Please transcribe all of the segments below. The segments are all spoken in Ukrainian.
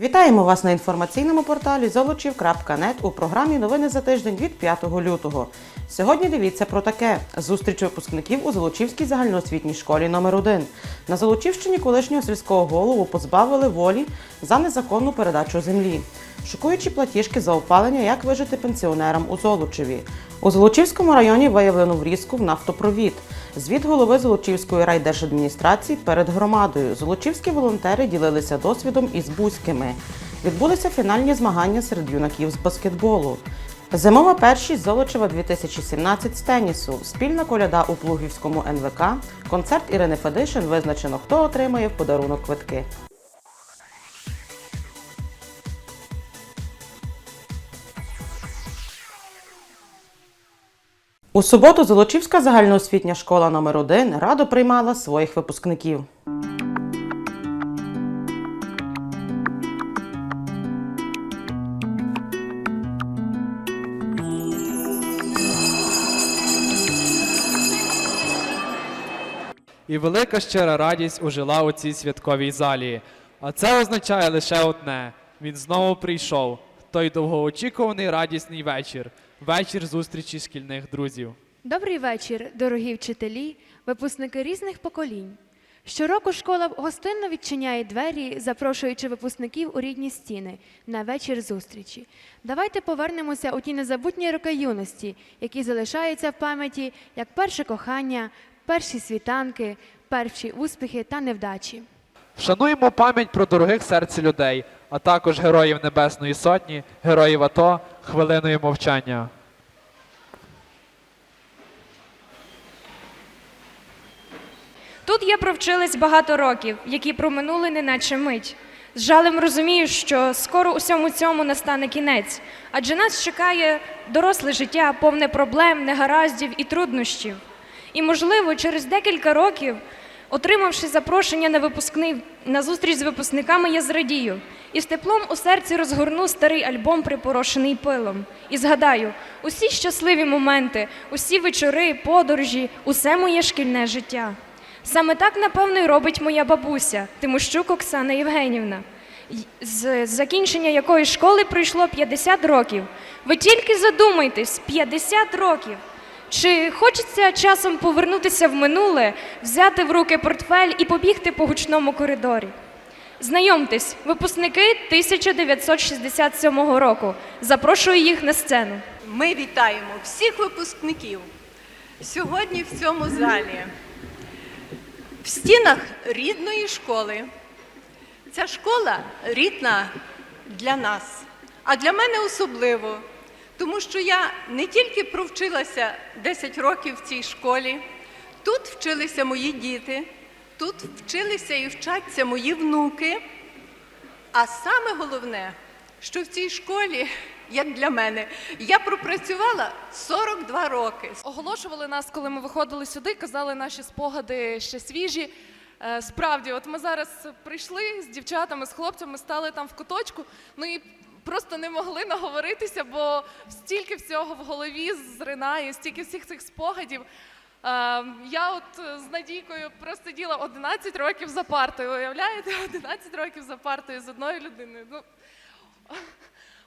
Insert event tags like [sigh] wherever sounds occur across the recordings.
Вітаємо вас на інформаційному порталі золочів.нет у програмі Новини за тиждень від 5 лютого. Сьогодні дивіться про таке: зустріч випускників у Золочівській загальноосвітній школі номер 1 На Золочівщині колишнього сільського голову позбавили волі за незаконну передачу землі. Шокуючі платіжки за опалення, як вижити пенсіонерам у Золочеві. У Золочівському районі виявлено врізку в нафтопровід. Звіт голови Золочівської райдержадміністрації перед громадою. Золочівські волонтери ділилися досвідом із бузькими. Відбулися фінальні змагання серед юнаків з баскетболу. Зимова першість Золочева 2017 з тенісу. Спільна коляда у Плугівському НВК. Концерт Ірини Федишин визначено, хто отримає в подарунок квитки. У суботу Золочівська загальноосвітня школа номер 1 радо приймала своїх випускників. І велика щира радість ожила у цій святковій залі. А це означає лише одне: він знову прийшов. Той довгоочікуваний радісний вечір, вечір зустрічі шкільних друзів. Добрий вечір, дорогі вчителі, випускники різних поколінь. Щороку школа гостинно відчиняє двері, запрошуючи випускників у рідні стіни на вечір зустрічі. Давайте повернемося у ті незабутні роки юності, які залишаються в пам'яті як перше кохання, перші світанки, перші успіхи та невдачі. Вшануємо пам'ять про дорогих серці людей, а також героїв Небесної Сотні, героїв АТО хвилиною мовчання. Тут я провчилась багато років, які проминули неначе мить. З жалем розумію, що скоро усьому цьому настане кінець, адже нас чекає доросле життя, повне проблем, негараздів і труднощів. І, можливо, через декілька років, отримавши запрошення на випускний на зустріч з випускниками, я зрадію і з теплом у серці розгорну старий альбом, припорошений пилом. І згадаю усі щасливі моменти, усі вечори, подорожі, усе моє шкільне життя. Саме так, напевно, і робить моя бабуся Тимощук Оксана Євгенівна, з закінчення якої школи пройшло 50 років. Ви тільки задумайтесь, 50 років. Чи хочеться часом повернутися в минуле, взяти в руки портфель і побігти по гучному коридорі? Знайомтесь, випускники 1967 року. Запрошую їх на сцену. Ми вітаємо всіх випускників сьогодні в цьому залі, в стінах рідної школи. Ця школа рідна для нас, а для мене особливо, тому що я не тільки провчилася 10 років в цій школі, тут вчилися мої діти, тут вчилися і вчаться мої внуки. А саме головне, що в цій школі, як для мене, я пропрацювала 42 роки. Оголошували нас, коли ми виходили сюди, казали наші спогади ще свіжі. Е, Справді, от ми зараз прийшли з дівчатами, з хлопцями, стали там в куточку, ну і просто не могли наговоритися, бо стільки всього в голові зринає, стільки всіх цих спогадів. Е, Я от е, з Надійкою просиділа 11 років за партою. Уявляєте, [laughs] 11 років за партою з одною людиною. Ну, [laughs]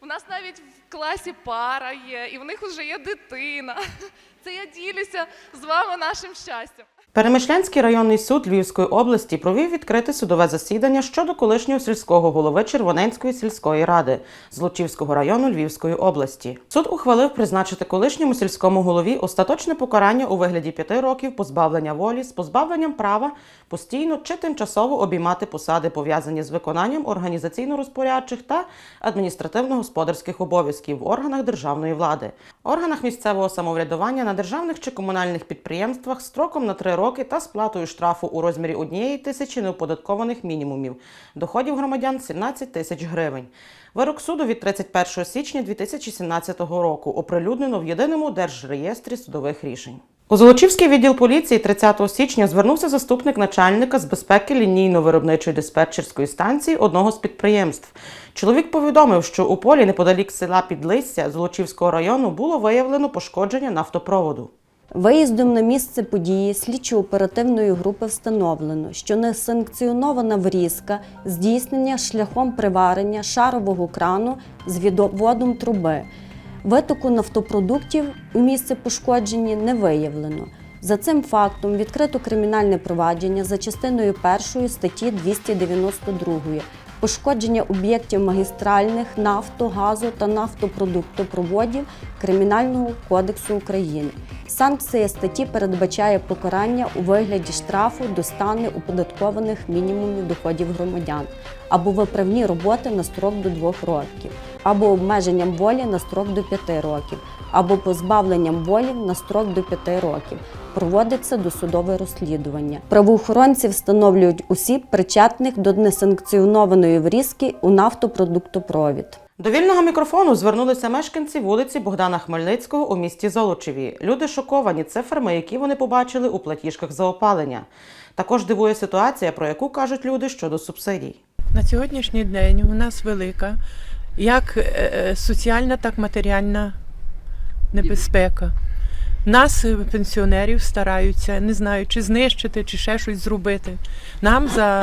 у нас навіть в класі пара є, і в них вже є дитина. [laughs] Це я ділюся з вами нашим щастям. Перемишлянський районний суд Львівської області провів відкрите судове засідання щодо колишнього сільського голови Червоненської сільської ради Злочівського району Львівської області. Суд ухвалив призначити колишньому сільському голові остаточне покарання у вигляді п'яти років позбавлення волі з позбавленням права постійно чи тимчасово обіймати посади, пов'язані з виконанням організаційно-розпорядчих та адміністративно-господарських обов'язків в органах державної влади, органах місцевого самоврядування на державних чи комунальних підприємствах строком на три роки та сплатою штрафу у розмірі однієї тисячі неоподаткованих мінімумів доходів громадян 17 тисяч гривень. Вирок суду від 31 січня 2017 року оприлюднено в єдиному держреєстрі судових рішень. У Золочівський відділ поліції 30 січня звернувся заступник начальника з безпеки лінійно-виробничої диспетчерської станції одного з підприємств. Чоловік повідомив, що у полі неподалік села Підлисся Золочівського району було виявлено пошкодження нафтопроводу. Виїздом на місце події слідчо-оперативної групи встановлено, що несанкціонована врізка здійснення шляхом приварення шарового крану з відводом труби. Витоку нафтопродуктів у місце пошкодження не виявлено. За цим фактом відкрито кримінальне провадження за частиною 1 статті 292 пошкодження об'єктів магістральних нафто, газу та нафтопродуктопроводів Кримінального кодексу України. Санкція статті передбачає покарання у вигляді штрафу до стани оподаткованих мінімумів доходів громадян або виправні роботи на строк до 2 років, або обмеженням волі на строк до 5 років, або позбавленням волі на строк до 5 років. Проводиться досудове розслідування. Правоохоронці встановлюють осіб, причетних до несанкціонованої врізки у нафтопродуктопровід. До вільного мікрофону звернулися мешканці вулиці Богдана Хмельницького у місті Золочеві. Люди шоковані цифрами, які вони побачили у платіжках за опалення. Також дивує ситуація, про яку кажуть люди щодо субсидій. На сьогоднішній день у нас велика як е, е, соціальна, так і матеріальна небезпека. Нас, е, пенсіонерів, стараються, не знаю, чи знищити, чи ще щось зробити. Нам за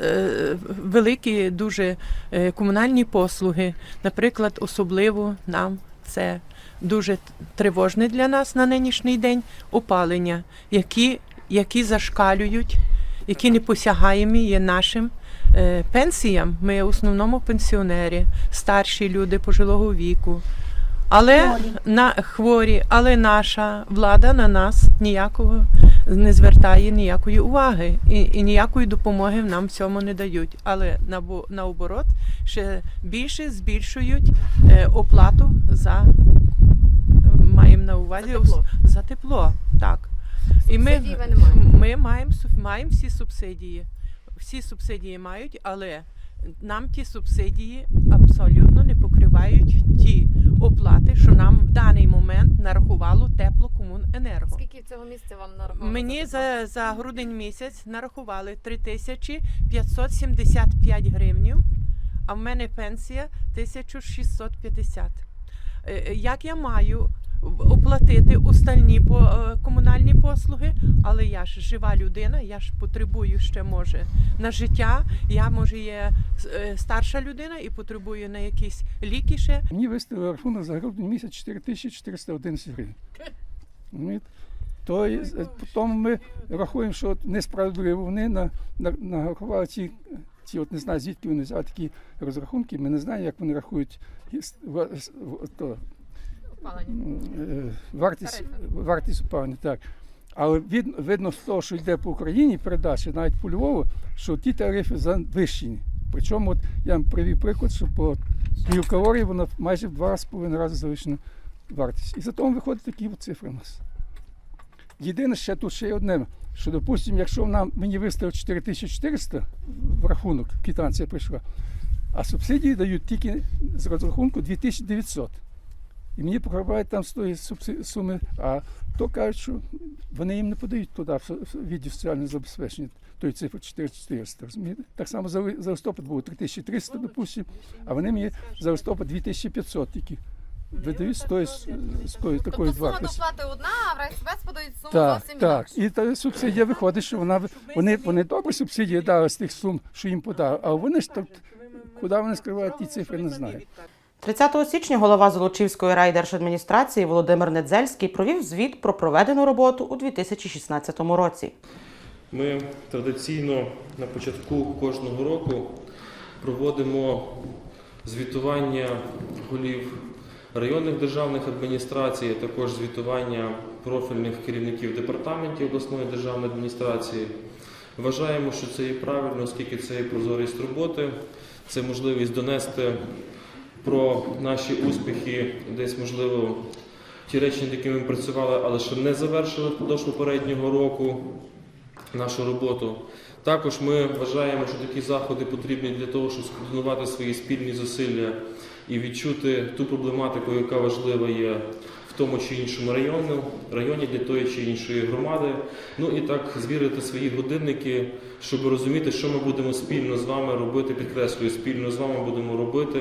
е, великі дуже е, комунальні послуги, наприклад, особливо нам це дуже тривожне для нас на нинішній день опалення, які, які зашкалюють, які непосягаємі є нашим е, пенсіям. Ми в основному пенсіонери, старші люди пожилого віку. Але на хворі, але наша влада на нас ніякого не звертає ніякої уваги і, і ніякої допомоги нам в цьому не дають. Але набо- наоборот ще більше збільшують е, оплату за маємо на увазі за тепло. За тепло так. І ми, ми маємо маємо всі субсидії. Всі субсидії мають, але нам ті субсидії абсолютно не покривають ті оплати, що нам в даний момент нарахувало теплокомуненерго. Скільки цього місця вам нарахували? Мені за, за грудень місяць нарахували 3575 гривнів, а в мене пенсія 1650. Е, е, Як я маю оплатити остальні по, е, комунальні послуги, але я ж жива людина, я ж потребую ще може на життя. Я може є е, старша людина і потребую на якісь ліки ще. Мені виставили рахунок за грудень місяць 4411 гривень. То з- потім ми рахуємо, що несправедливо вони на, на, нарахували ці, ці, от не знаю, звідки вони взяли такі розрахунки. Ми не знаємо, як вони рахують то, м, е, вартість, вартість опалення. Так. Але від, видно з того, що йде по Україні передача, навіть по Львову, що ті тарифи завищені. Причому от я вам привів приклад, що по кілокалорії вона майже в два з половиною рази завищена вартість. І зато виходять такі от цифри у нас. Єдине ще тут ще є одне, що, допустимо, якщо нам мені виставив 4400 в рахунок, квитанція прийшла, а субсидії дають тільки з розрахунку 2900. І мені покривають там з тої суми, а то кажуть, що вони їм не подають туди в відділ соціального забезпечення тої цифри 4400. Розумієте? Так само за, за листопад було 3300, допустимо, а вони мені за листопад 2500 тільки видають з тої, з тої такої Тобто сума доплати одна, а в райспец подають суму Так, зовсім так. інакшу. І та субсидія виходить, що вона вони, вони добре субсидії дали з тих сум, що їм подали, а вони ж тут, куди вони скривають ті цифри, не знаю. 30 січня голова Золочівської райдержадміністрації Володимир Недзельський провів звіт про проведену роботу у 2016 році. Ми традиційно на початку кожного року проводимо звітування голів районних державних адміністрацій, а також звітування профільних керівників департаментів обласної державної адміністрації. Вважаємо, що це є правильно, оскільки це є прозорість роботи, це можливість донести про наші успіхи, десь можливо ті речі, над якими ми працювали, але ще не завершили впродовж попереднього року нашу роботу. Також ми вважаємо, що такі заходи потрібні для того, щоб скоординувати свої спільні зусилля і відчути ту проблематику, яка важлива є тому чи іншому району, районі для тої чи іншої громади. Ну і так звірити свої годинники, щоб розуміти, що ми будемо спільно з вами робити, підкреслюю, спільно з вами будемо робити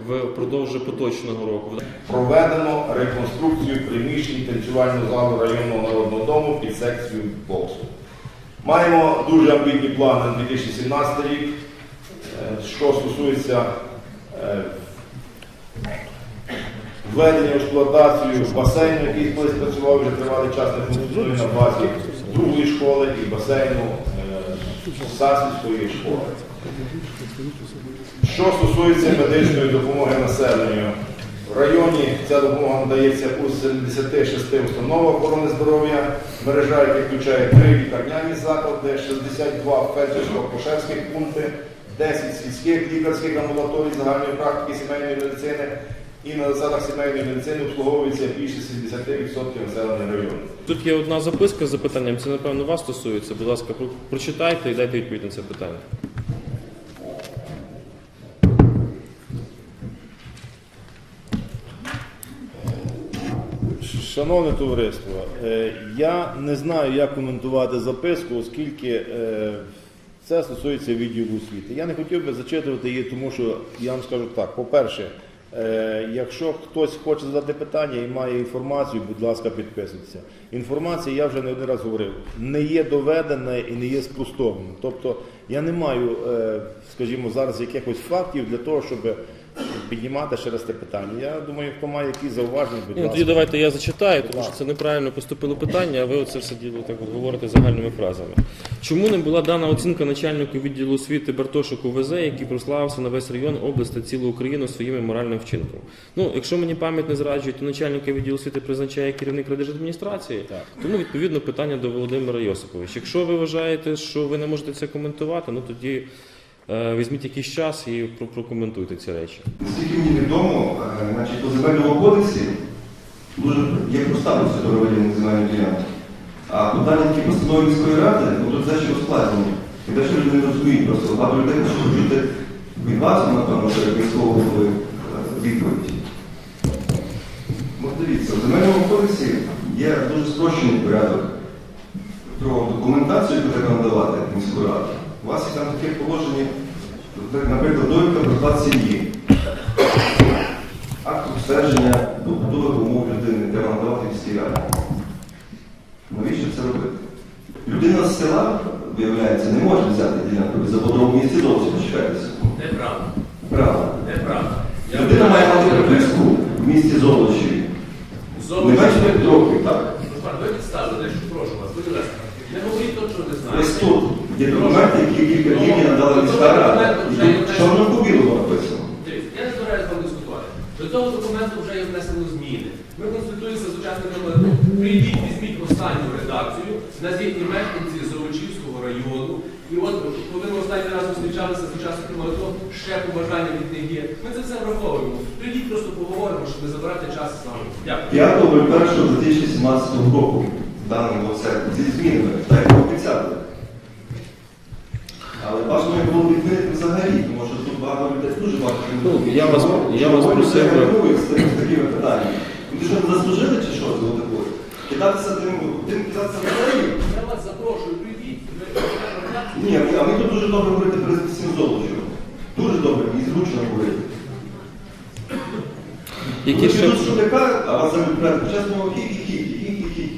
впродовж поточного року. Проведено реконструкцію приміщень танцювального залу районного народного дому під секцію боксу. Маємо дуже амбітні плани на 2017 рік, е, що стосується е, введення в експлуатацію басейну, який колись працював вже тривалий час, не функціонує на базі другої школи і басейну е, Сасівської школи. Що стосується медичної допомоги населенню, в районі ця допомога надається у 76 установах охорони здоров'я, мережа, яка включає три лікарняні заклади, 62 фельдшерсько-акушерських пункти, 10 сільських лікарських амбулаторій загальної практики сімейної медицини і на засадах сімейної медицини обслуговується більше 70% населення району. Тут є одна записка з запитанням, це напевно вас стосується. Будь ласка, прочитайте і дайте відповідь на це питання. Шановне товариство, е, я не знаю, як коментувати записку, оскільки е, це стосується відділу освіти. Я не хотів би зачитувати її, тому що я вам скажу так: по-перше, якщо хтось хоче задати питання і має інформацію, будь ласка, підписуйтеся. Інформація, я вже не один раз говорив, не є доведена і не є спростована. Тобто я не маю, е, скажімо, зараз якихось фактів для того, щоб піднімати ще раз те питання. Я думаю, хто має якісь зауваження, будь ну, ласка. тоді давайте я зачитаю, тому що це неправильно поступило питання, а ви оце все діло так от говорите загальними фразами. Чому не була дана оцінка начальнику відділу освіти Бартошику ВЗ, який прославився на весь район, область та цілу Україну своїми моральним вчинком? Ну, якщо мені пам'ять не зраджує, то начальника відділу освіти призначає керівник райдержадміністрації, тому відповідно питання до Володимира Йосиповича. Якщо ви вважаєте, що ви не можете це коментувати, ну тоді візьміть якийсь час і прокоментуйте ці речі. Наскільки мені відомо, е, значить, по земельному кодексі дуже є проста процедура виділення земельної ділянки. А питання, які постанови міської ради, ну, тут це ще ускладнені. І що люди не розуміють, просто багато людей хочуть почути від вас, напевно, голови е, відповіді. От дивіться, в земельному кодексі є дуже спрощений порядок про документацію, яку треба надавати міської ради. У вас є там таке положення, наприклад, довідка про склад сім'ї. Акт обстеження побутових умов людини треба надавати міській раді. Навіщо це робити? Людина з села, виявляється, не може взяти ділянку без забудову в місті зовсім, почекайте. Неправда. Правда. Неправда. Людина має мати приписку в місті Золочеві. Не менше п'ять років, так? Пан, ви підставили, дещо прошу вас, будь ласка. Не говоріть то, що не знаєте. Є документи, які кілька днів мені надала міська рада. Тут чорно по білому написано. Дивіться, Я не збираюся вам дискутувати. До цього документу вже є внесено зміни. Ми консультуємося з учасниками. Прийдіть, візьміть останню редакцію, назвіть і мешканці Золочівського району. І от коли ми останній раз зустрічалися з учасниками АТО, ще побажання від них є. Ми це все враховуємо. Прийдіть, просто поговоримо, щоб не забирати час з вами. Дякую. 5.01.2017 року даному оце зі змінами, так як обіцяли. Але бажано як було відмінити взагалі, тому що тут багато людей дуже багато Ну, я вас- я вас просив би- з такими- з такими питаннями. Ви що не заслужили чи що з такою? Кидатися тим, тим кидатися в землю? Я вас запрошую, прийдіть. Ні, а ми- а ми тут дуже добре говорити перед всім золочем. Дуже добре і зручно говорити. Які ще тут що така, а вас замовляють, чесно, хі-хі-хі, хі-хі-хі.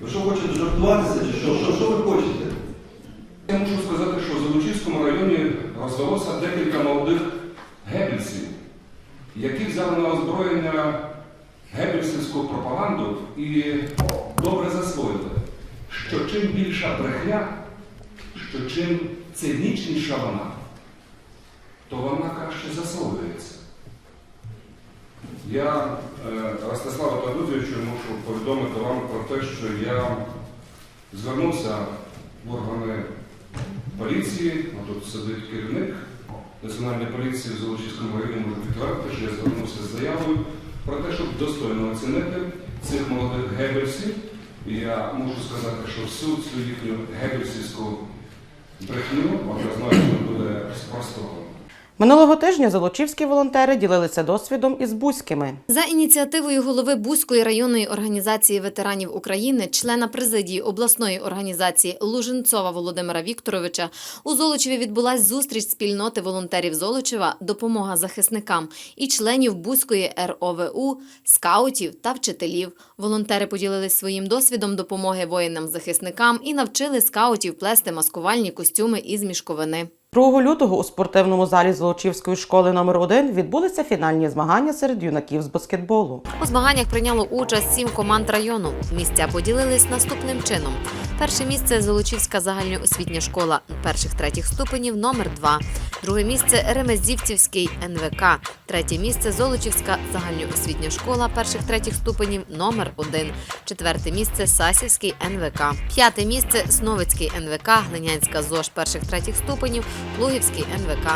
Ви що хочете жартуватися чи що? Що, що ви хочете? Я мушу сказати, що в Золочівському районі розвелося декілька молодих гебельсів, які взяли на озброєння гебельсівську пропаганду і добре засвоїли, що чим більша брехня, що чим цинічніша вона, то вона краще засвоюється. Я е, Ростиславу Тадузовичу мушу повідомити вам про те, що я звернувся в органи поліції, а тут сидить керівник Національної поліції в Золочівському районі може підтвердити, що я звернувся з заявою про те, щоб достойно оцінити цих молодих гебельсів. І я можу сказати, що всю цю їхню гебельсівську брехню однозначно буде спростовано. Минулого тижня золочівські волонтери ділилися досвідом із бузькими. За ініціативою голови Бузької районної організації ветеранів України, члена президії обласної організації Луженцова Володимира Вікторовича, у Золочеві відбулась зустріч спільноти волонтерів Золочева, допомога захисникам і членів Бузької РОВУ, скаутів та вчителів. Волонтери поділились своїм досвідом допомоги воїнам-захисникам і навчили скаутів плести маскувальні костюми із мішковини. 2 лютого у спортивному залі Золочівської школи номер 1 відбулися фінальні змагання серед юнаків з баскетболу. У змаганнях прийняло участь сім команд району. Місця поділились наступним чином: перше місце Золочівська загальноосвітня школа перших третіх ступенів номер 2 друге місце Ремезівцівський НВК, третє місце Золочівська загальноосвітня школа перших третіх ступенів номер 1 четверте місце Сасівський НВК, п'яте місце Сновицький НВК, Глинянська ЗОЖ перших третіх ступенів, Плугівський НВК.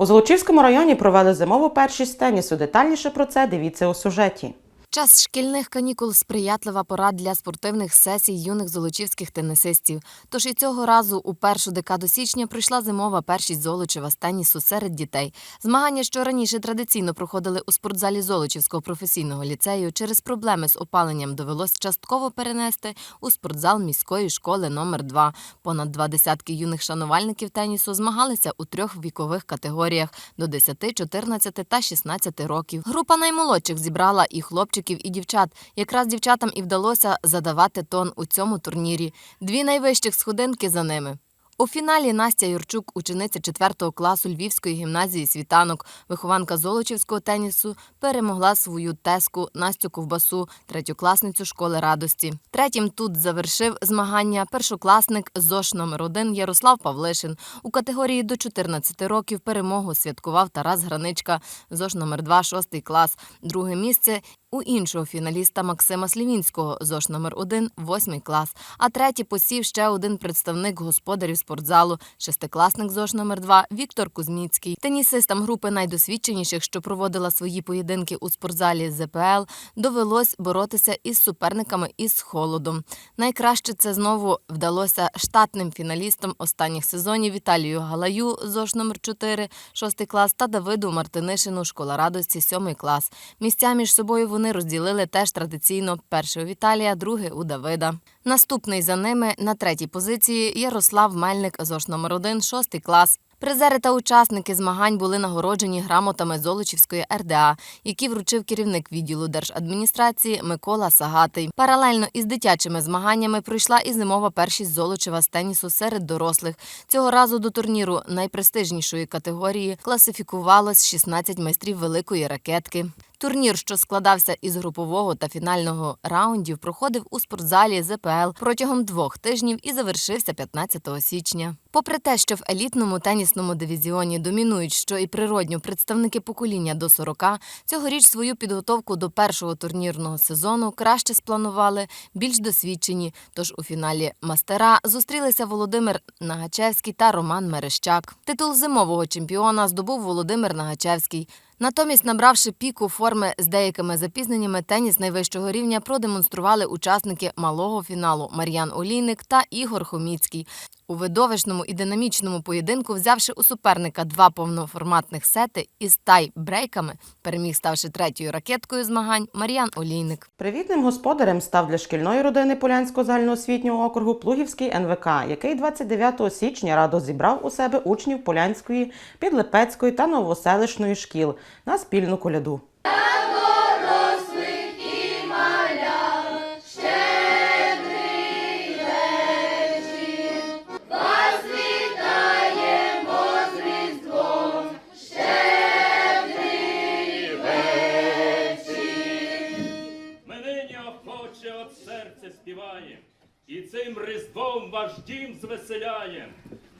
У Золочівському районі провели зимову першість тенісу. Детальніше про це дивіться у сюжеті. Час шкільних канікул сприятлива пора для спортивних сесій юних золочівських тенісистів. Тож і цього разу у першу декаду січня прийшла зимова першість Золочева з тенісу серед дітей. Змагання, що раніше традиційно проходили у спортзалі Золочівського професійного ліцею, через проблеми з опаленням довелось частково перенести у спортзал міської школи номер 2 Понад два десятки юних шанувальників тенісу змагалися у трьох вікових категоріях до 10, 14 та 16 років. Група наймолодших зібрала і хлопчиків, і дівчат. Якраз дівчатам і вдалося задавати тон у цьому турнірі. Дві найвищих сходинки за ними. У фіналі Настя Юрчук, учениця 4 класу Львівської гімназії Світанок, вихованка Золочівського тенісу, перемогла свою теску Настю Ковбасу, третьокласницю школи радості. Третім тут завершив змагання першокласник ЗОШ номер 1 Ярослав Павлишин. У категорії до 14 років перемогу святкував Тарас Граничка, ЗОШ номер 2 6 клас. Друге місце у іншого фіналіста Максима Слівінського, ЗОШ номер 1 8 клас. А третій посів ще один представник господарів спортзалу, шестикласник ЗОШ номер 2 Віктор Кузміцький. Тенісистам групи найдосвідченіших, що проводила свої поєдинки у спортзалі ЗПЛ, довелось боротися із суперниками із холодом. Найкраще це знову вдалося штатним фіналістам останніх сезонів Віталію Галаю, ЗОШ номер 4 6 клас та Давиду Мартинишину, школа радості, 7 клас. Місця між собою вони розділили теж традиційно перший у Віталія, другий у Давида. Наступний за ними на третій позиції Ярослав Мельник, ЗОШ номер 1 6 клас. Призери та учасники змагань були нагороджені грамотами Золочівської РДА, які вручив керівник відділу держадміністрації Микола Сагатий. Паралельно із дитячими змаганнями пройшла і зимова першість Золочева з тенісу серед дорослих. Цього разу до турніру найпрестижнішої категорії класифікувалось 16 майстрів великої ракетки. Турнір, що складався із групового та фінального раундів, проходив у спортзалі ЗПЛ протягом двох тижнів і завершився 15 січня. Попри те, що в елітному тенісному дивізіоні домінують, що і природньо представники покоління до 40, цьогоріч свою підготовку до першого турнірного сезону краще спланували більш досвідчені. Тож у фіналі мастера зустрілися Володимир Нагачевський та Роман Мерещак. Титул зимового чемпіона здобув Володимир Нагачевський. Натомість, набравши піку форми з деякими запізненнями, теніс найвищого рівня продемонстрували учасники малого фіналу Мар'ян Олійник та Ігор Хоміцький. У видовищному і динамічному поєдинку, взявши у суперника два повноформатних сети із тай-брейками, переміг, ставши третьою ракеткою змагань Мар'ян Олійник. Привітним господарем став для шкільної родини Полянського загальноосвітнього округу Плугівський НВК, який 29 січня радо зібрав у себе учнів Полянської, Підлепецької та Новоселищної шкіл на спільну коляду. Охоче от серця співаєм, і цим різдвом ваш дім звеселяєм.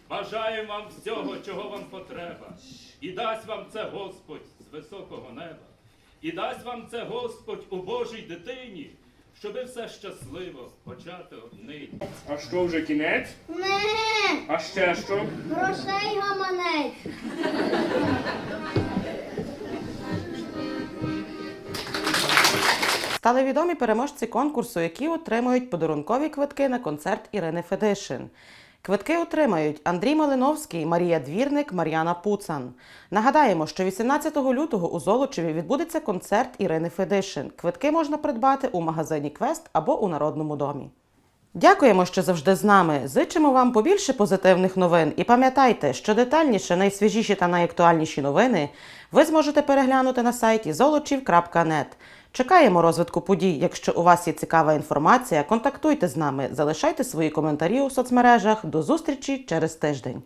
Бажаємо вам всього, чого вам потреба, і дасть вам це Господь з високого неба, і дасть вам це Господь у Божій дитині, щоби все щасливо почати однині. А що вже кінець? Не, А ще що? грошей гаманець. Стали відомі переможці конкурсу, які отримують подарункові квитки на концерт Ірини Федишин. Квитки отримають Андрій Малиновський, Марія Двірник, Мар'яна Пуцан. Нагадаємо, що 18 лютого у Золочеві відбудеться концерт Ірини Федишин. Квитки можна придбати у магазині Квест або у Народному домі. Дякуємо, що завжди з нами. Зичимо вам побільше позитивних новин. І пам'ятайте, що детальніше, найсвіжіші та найактуальніші новини ви зможете переглянути на сайті золочів.нет. Чекаємо розвитку подій. Якщо у вас є цікава інформація, контактуйте з нами, залишайте свої коментарі у соцмережах. До зустрічі через тиждень.